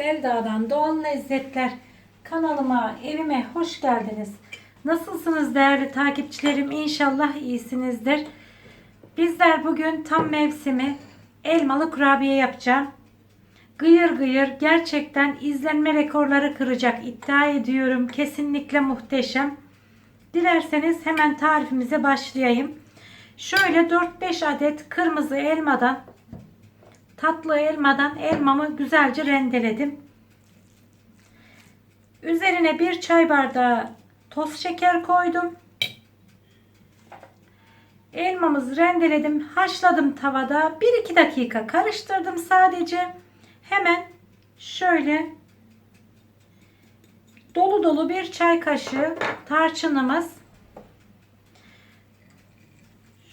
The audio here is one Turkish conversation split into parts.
Selda'dan Doğal Lezzetler kanalıma, evime hoş geldiniz. Nasılsınız değerli takipçilerim? İnşallah iyisinizdir. Bizler bugün tam mevsimi elmalı kurabiye yapacağım. Gıyır gıyır gerçekten izlenme rekorları kıracak iddia ediyorum. Kesinlikle muhteşem. Dilerseniz hemen tarifimize başlayayım. Şöyle 4-5 adet kırmızı elmadan tatlı elmadan elmamı güzelce rendeledim. Üzerine bir çay bardağı toz şeker koydum. Elmamızı rendeledim, haşladım tavada. 1-2 dakika karıştırdım sadece. Hemen şöyle dolu dolu bir çay kaşığı tarçınımız.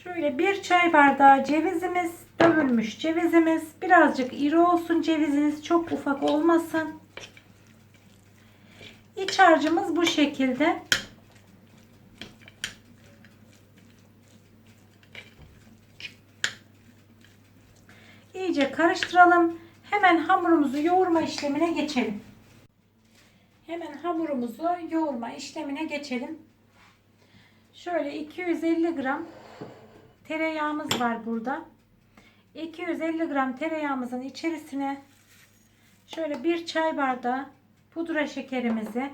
Şöyle bir çay bardağı cevizimiz, dövülmüş cevizimiz. Birazcık iri olsun ceviziniz, çok ufak olmasın. İç harcımız bu şekilde. İyice karıştıralım. Hemen hamurumuzu yoğurma işlemine geçelim. Hemen hamurumuzu yoğurma işlemine geçelim. Şöyle 250 gram tereyağımız var burada. 250 gram tereyağımızın içerisine şöyle bir çay bardağı pudra şekerimizi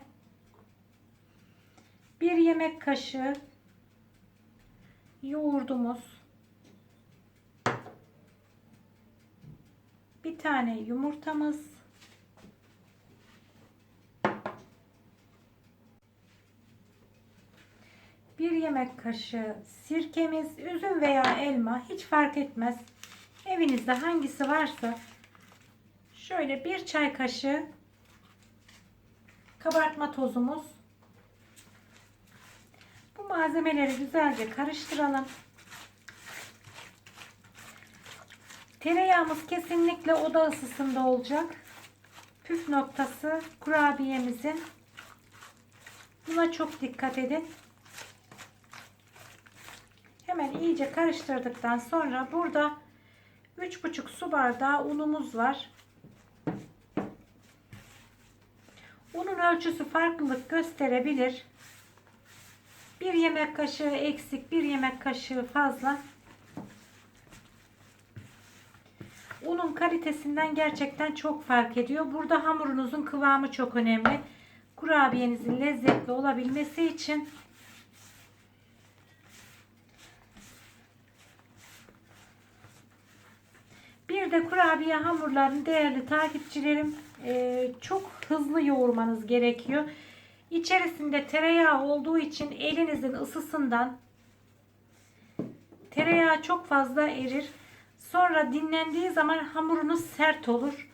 bir yemek kaşığı yoğurdumuz bir tane yumurtamız bir yemek kaşığı sirkemiz, üzüm veya elma hiç fark etmez. Evinizde hangisi varsa şöyle bir çay kaşığı kabartma tozumuz. Bu malzemeleri güzelce karıştıralım. Tereyağımız kesinlikle oda ısısında olacak. Püf noktası kurabiyemizin. Buna çok dikkat edin. Hemen iyice karıştırdıktan sonra burada 3,5 su bardağı unumuz var. Unun ölçüsü farklılık gösterebilir. Bir yemek kaşığı eksik, bir yemek kaşığı fazla. Unun kalitesinden gerçekten çok fark ediyor. Burada hamurunuzun kıvamı çok önemli. Kurabiyenizin lezzetli olabilmesi için Bir de kurabiye hamurlarını değerli takipçilerim e, çok hızlı yoğurmanız gerekiyor. İçerisinde tereyağı olduğu için elinizin ısısından tereyağı çok fazla erir. Sonra dinlendiği zaman hamurunuz sert olur.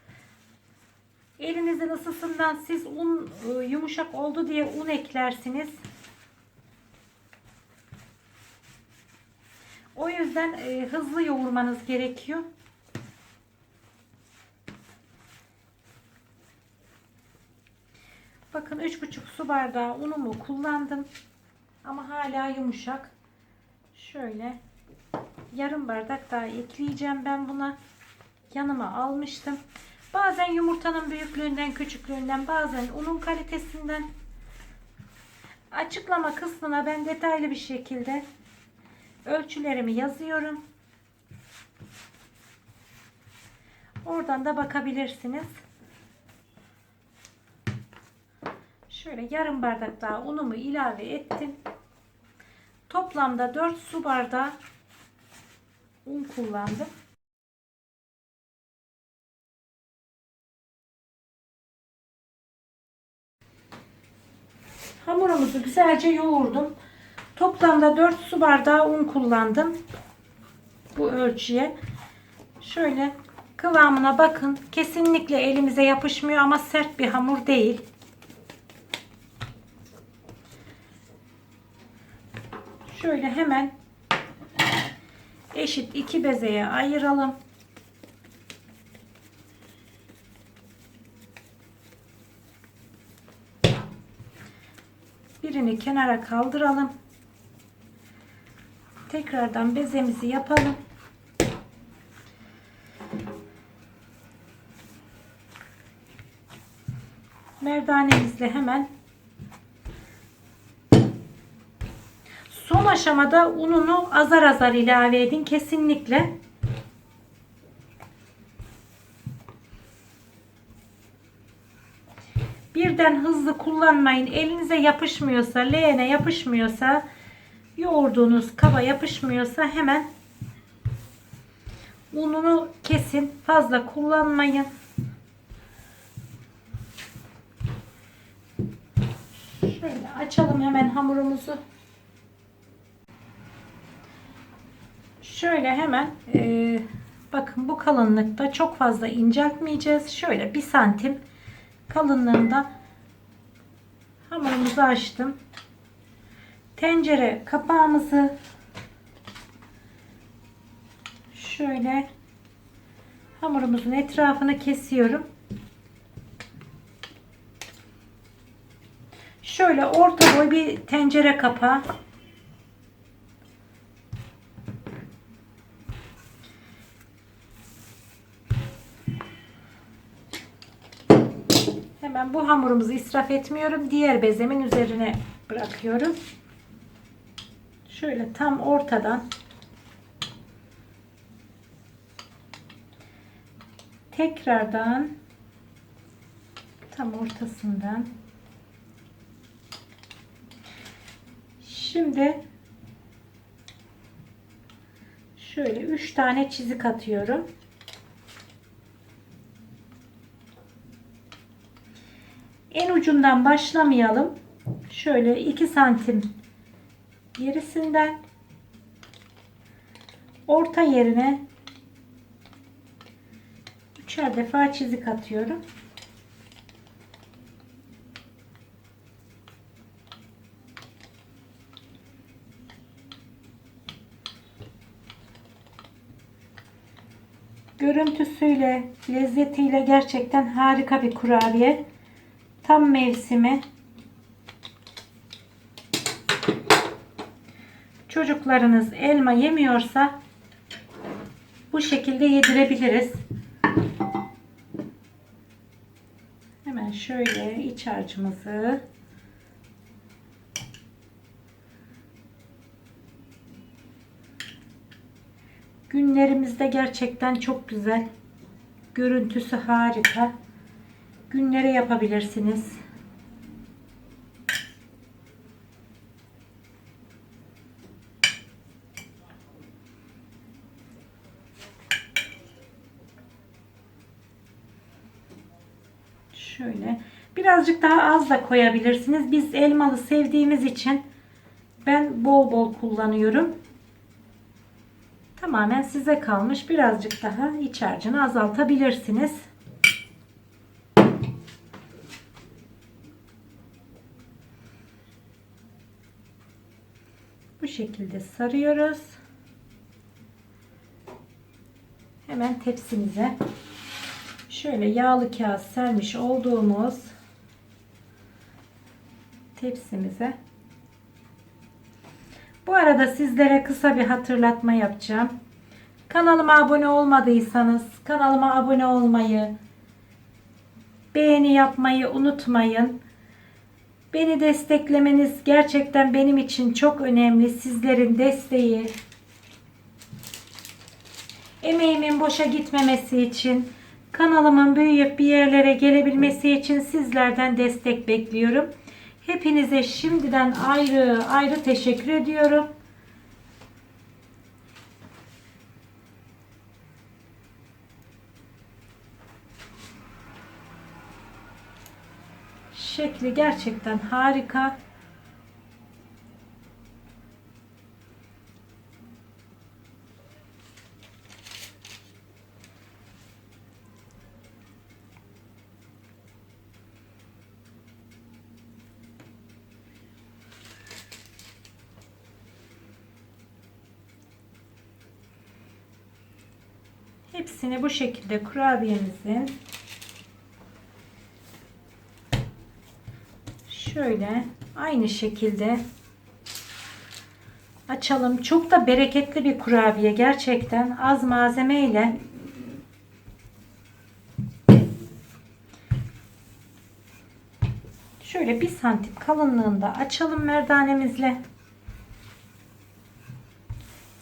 Elinizin ısısından siz un e, yumuşak oldu diye un eklersiniz. O yüzden e, hızlı yoğurmanız gerekiyor. Bakın 3,5 su bardağı unumu kullandım. Ama hala yumuşak. Şöyle yarım bardak daha ekleyeceğim ben buna. Yanıma almıştım. Bazen yumurtanın büyüklüğünden, küçüklüğünden, bazen unun kalitesinden. Açıklama kısmına ben detaylı bir şekilde ölçülerimi yazıyorum. Oradan da bakabilirsiniz. Şöyle yarım bardak daha unumu ilave ettim. Toplamda 4 su bardağı un kullandım. Hamurumuzu güzelce yoğurdum. Toplamda 4 su bardağı un kullandım. Bu ölçüye. Şöyle kıvamına bakın. Kesinlikle elimize yapışmıyor ama sert bir hamur değil. Şöyle hemen eşit iki bezeye ayıralım. Birini kenara kaldıralım. Tekrardan bezemizi yapalım. merdanemizle hemen son aşamada ununu azar azar ilave edin kesinlikle. Birden hızlı kullanmayın. Elinize yapışmıyorsa, leğene yapışmıyorsa, yoğurduğunuz kaba yapışmıyorsa hemen ununu kesin. Fazla kullanmayın. Şöyle açalım hemen hamurumuzu. Şöyle hemen e, bakın bu kalınlıkta çok fazla inceltmeyeceğiz. Şöyle bir santim kalınlığında hamurumuzu açtım. Tencere kapağımızı şöyle hamurumuzun etrafını kesiyorum. Şöyle orta boy bir tencere kapağı. Hemen bu hamurumuzu israf etmiyorum. Diğer bezemin üzerine bırakıyorum. Şöyle tam ortadan tekrardan tam ortasından Şimdi şöyle 3 tane çizik atıyorum. Ucundan başlamayalım. Şöyle 2 santim gerisinden orta yerine üçer defa çizik atıyorum. Görüntüsüyle, lezzetiyle gerçekten harika bir kurabiye. Tam mevsimi. Çocuklarınız elma yemiyorsa bu şekilde yedirebiliriz. Hemen şöyle iç harcımızı Günlerimizde gerçekten çok güzel. Görüntüsü harika. Günlere yapabilirsiniz. Şöyle. Birazcık daha az da koyabilirsiniz. Biz elmalı sevdiğimiz için ben bol bol kullanıyorum. Tamamen size kalmış. Birazcık daha iç harcını azaltabilirsiniz. Bu şekilde sarıyoruz. Hemen tepsimize şöyle yağlı kağıt sermiş olduğumuz tepsimize bu arada sizlere kısa bir hatırlatma yapacağım. Kanalıma abone olmadıysanız kanalıma abone olmayı, beğeni yapmayı unutmayın. Beni desteklemeniz gerçekten benim için çok önemli. Sizlerin desteği, emeğimin boşa gitmemesi için, kanalımın büyüyüp bir yerlere gelebilmesi için sizlerden destek bekliyorum. Hepinize şimdiden ayrı ayrı teşekkür ediyorum. Şekli gerçekten harika. Hepsini bu şekilde kurabiyemizin şöyle aynı şekilde açalım. Çok da bereketli bir kurabiye gerçekten az malzeme ile Şöyle bir santim kalınlığında açalım merdanemizle.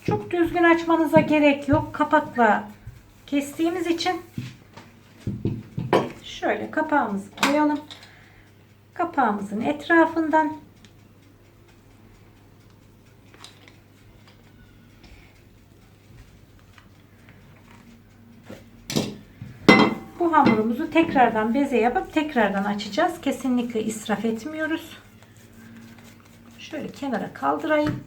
Çok düzgün açmanıza gerek yok. Kapakla kestiğimiz için şöyle kapağımızı koyalım. Kapağımızın etrafından Bu hamurumuzu tekrardan beze yapıp tekrardan açacağız. Kesinlikle israf etmiyoruz. Şöyle kenara kaldırayım.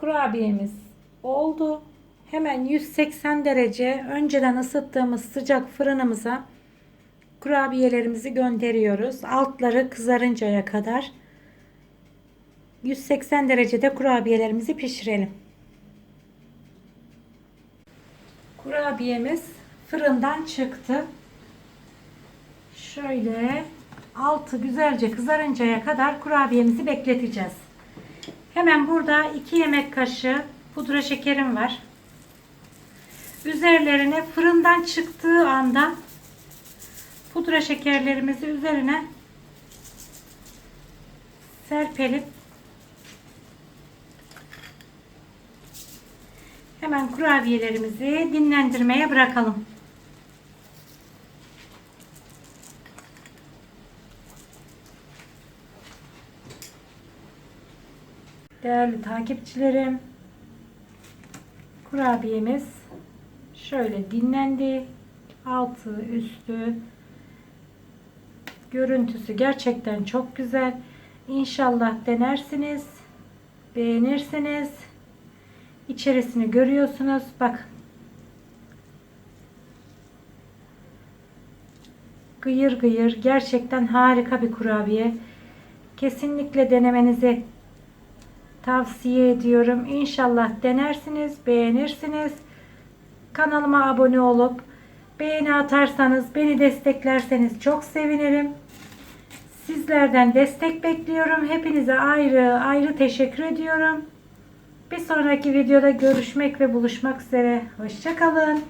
Kurabiyemiz oldu. Hemen 180 derece önceden ısıttığımız sıcak fırınımıza kurabiyelerimizi gönderiyoruz. Altları kızarıncaya kadar 180 derecede kurabiyelerimizi pişirelim. Kurabiyemiz fırından çıktı. Şöyle altı güzelce kızarıncaya kadar kurabiyemizi bekleteceğiz. Hemen burada 2 yemek kaşığı pudra şekerim var. Üzerlerine fırından çıktığı anda pudra şekerlerimizi üzerine serpelim. Hemen kurabiyelerimizi dinlendirmeye bırakalım. Değerli takipçilerim, kurabiyemiz şöyle dinlendi. Altı, üstü, görüntüsü gerçekten çok güzel. İnşallah denersiniz, beğenirsiniz. İçerisini görüyorsunuz. Bak. Gıyır gıyır. Gerçekten harika bir kurabiye. Kesinlikle denemenizi tavsiye ediyorum. İnşallah denersiniz, beğenirsiniz. Kanalıma abone olup beğeni atarsanız, beni desteklerseniz çok sevinirim. Sizlerden destek bekliyorum. Hepinize ayrı ayrı teşekkür ediyorum. Bir sonraki videoda görüşmek ve buluşmak üzere. Hoşçakalın.